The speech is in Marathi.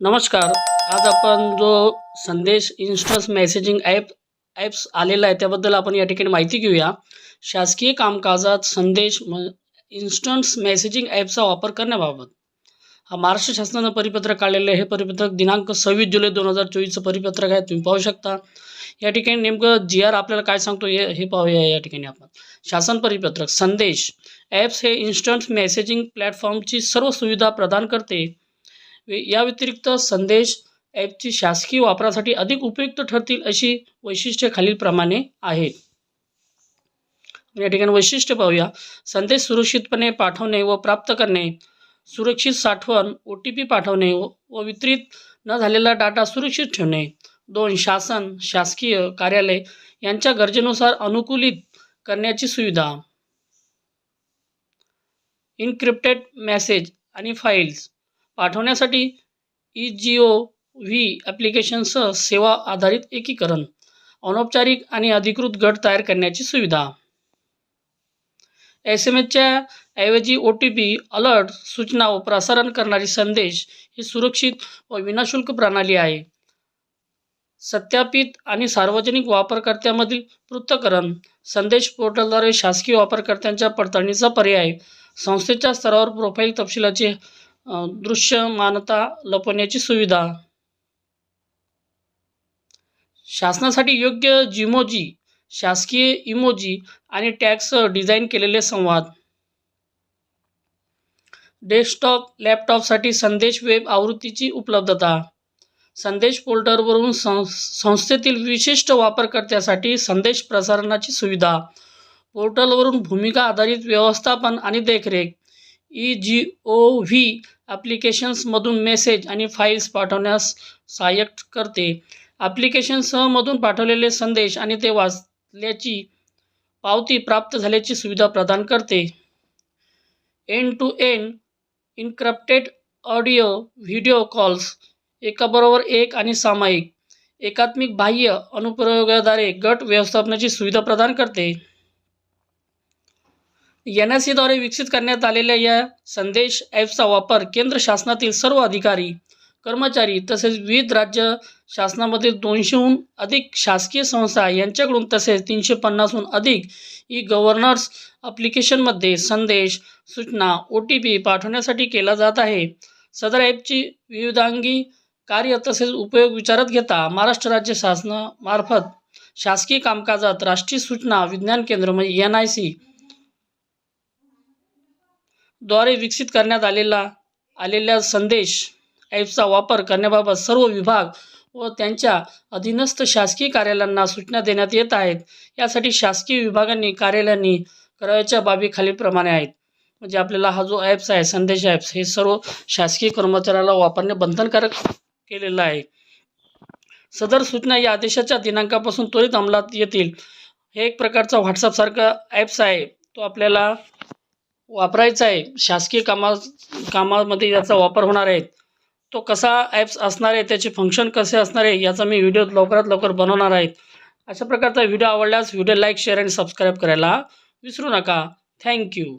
नमस्कार. आज आपण जो संदेश इन्स्टन्स मेसेजिंग ॲप ॲप्स आलेला आहे त्याबद्दल आपण या ठिकाणी माहिती घेऊया. शासकीय कामकाजात संदेश म इन्स्टन्स मेसेजिंग ॲपचा वापर करण्याबाबत. हा महाराष्ट्र शासनानं परिपत्रक काढलेलं आहे. हे परिपत्रक दिनांक सव्वीस जुलै दोन हजार चोवीसचं परिपत्रक आहे. तुम्ही पाहू शकता. या ठिकाणी नेमकं जी आर आपल्याला काय सांगतो हे हे पाहूया या ठिकाणी आपण. शासन परिपत्रक संदेश. ॲप्स हे इन्स्टंट मेसेजिंग प्लॅटफॉर्मची सर्व सुविधा प्रदान करते. या व्यतिरिक्त संदेश ॲपची शासकीय वापरासाठी अधिक उपयुक्त ठरतील अशी वैशिष्ट्ये खालीलप्रमाणे आहेत या ठिकाणी वैशिष्ट्य पाहूया. संदेश सुरक्षितपणे पाठवणे व प्राप्त करणे सुरक्षित साठवण ओ टी पी पाठवणे व व वितरित न झालेला डाटा सुरक्षित ठेवणे. दोन शासन शासकीय कार्यालय यांच्या गरजेनुसार अनुकूलित करण्याची सुविधा. इन्क्रिप्टेड मेसेज आणि फाईल्स पाठवण्यासाठी ई जी ओ व्ही ॲप्लिकेशनसह सेवा आधारित एकीकरण अनौपचारिक आणि अधिकृत गट तयार करण्याची सुविधा. एस एम एसच्या ऐवजी ओ टी पी अलर्ट सूचना व प्रसारण करणारी संदेश ही सुरक्षित व विनाशुल्क प्रणाली आहे. सत्यापित आणि सार्वजनिक वापरकर्त्यामधील पृथ्थकरण संदेश पोर्टलद्वारे शासकीय वापरकर्त्यांच्या पडताळणीचा पर्याय संस्थेच्या स्तरावर प्रोफाईल तपशिलाचे दृश्यमानता लपवण्याची सुविधा. शासनासाठी योग्य जिमोजी शासकीय इमोजी आणि टॅक्स डिझाईन केलेले संवाद. डेस्कटॉप लॅपटॉपसाठी संदेश वेब आवृत्तीची उपलब्धता. संदेश पोर्टलवरून सं संस्थेतील विशिष्ट वापरकर्त्यासाठी संदेश प्रसारणाची सुविधा. पोर्टलवरून भूमिका आधारित व्यवस्थापन आणि देखरेख. ई जी ओ व्ही ॲप्लिकेशन्समधून मेसेज आणि फाईल्स पाठवण्यास सहाय्यक करते. ॲप्लिकेशनसहमधून पाठवलेले संदेश आणि ते वाचल्याची पावती प्राप्त झाल्याची सुविधा प्रदान करते. End to end encrypted audio video calls एकाबरोबर एक आणि सामायिक एकात्मिक बाह्य अनुप्रयोगाद्वारे गट व्यवस्थापनाची सुविधा प्रदान करते. एन एस सीद्वारे विकसित करण्यात आलेल्या या संदेश ॲपचा वापर केंद्र शासनातील सर्व अधिकारी कर्मचारी तसेच विविध राज्य शासनामधील दोनशेहून अधिक शासकीय संस्था यांच्याकडून तसेच तीनशे पन्नासहून अधिक ई गव्हर्नर्स अप्लिकेशनमध्ये संदेश सूचना ओ टी पी पाठवण्यासाठी केला जात आहे. सदर ॲपची विविधांगी कार्य तसेच उपयोग विचारात घेता महाराष्ट्र राज्य शासनामार्फत शासकीय कामकाजात राष्ट्रीय सूचना विज्ञान केंद्र म्हणजे एन आय सी द्वारे विकसित करण्यात आलेला आलेल्या संदेश ॲपचा वापर करण्याबाबत सर्व विभाग व त्यांच्या अधीनस्थ शासकीय कार्यालयांना सूचना देण्यात येत आहेत. यासाठी शासकीय विभागांनी कार्यालयांनी करावयाच्या बाबी खालीलप्रमाणे आहेत. म्हणजे आपल्याला हा जो ॲप्स आहे संदेश ॲप्स हे सर्व शासकीय कर्मचाऱ्याला वापरणे बंधनकारक केलेलं आहे. सदर सूचना या आदेशाच्या दिनांकापासून त्वरित अंमलात येतील. हे एक प्रकारचा व्हॉट्सअपसारखा ॲप्स आहे. तो आपल्याला वापरायचा आहे. शासकीय कामा कामामध्ये याचा वापर होणार आहे. तो कसा ॲप्स असणार आहे त्याचे फंक्शन कसे असणार आहे याचा मी व्हिडिओ लवकरात लवकर बनवणार आहे. अशा प्रकारचा व्हिडिओ आवडल्यास व्हिडिओ लाईक शेअर आणि सबस्क्राईब करायला विसरू नका. थँक्यू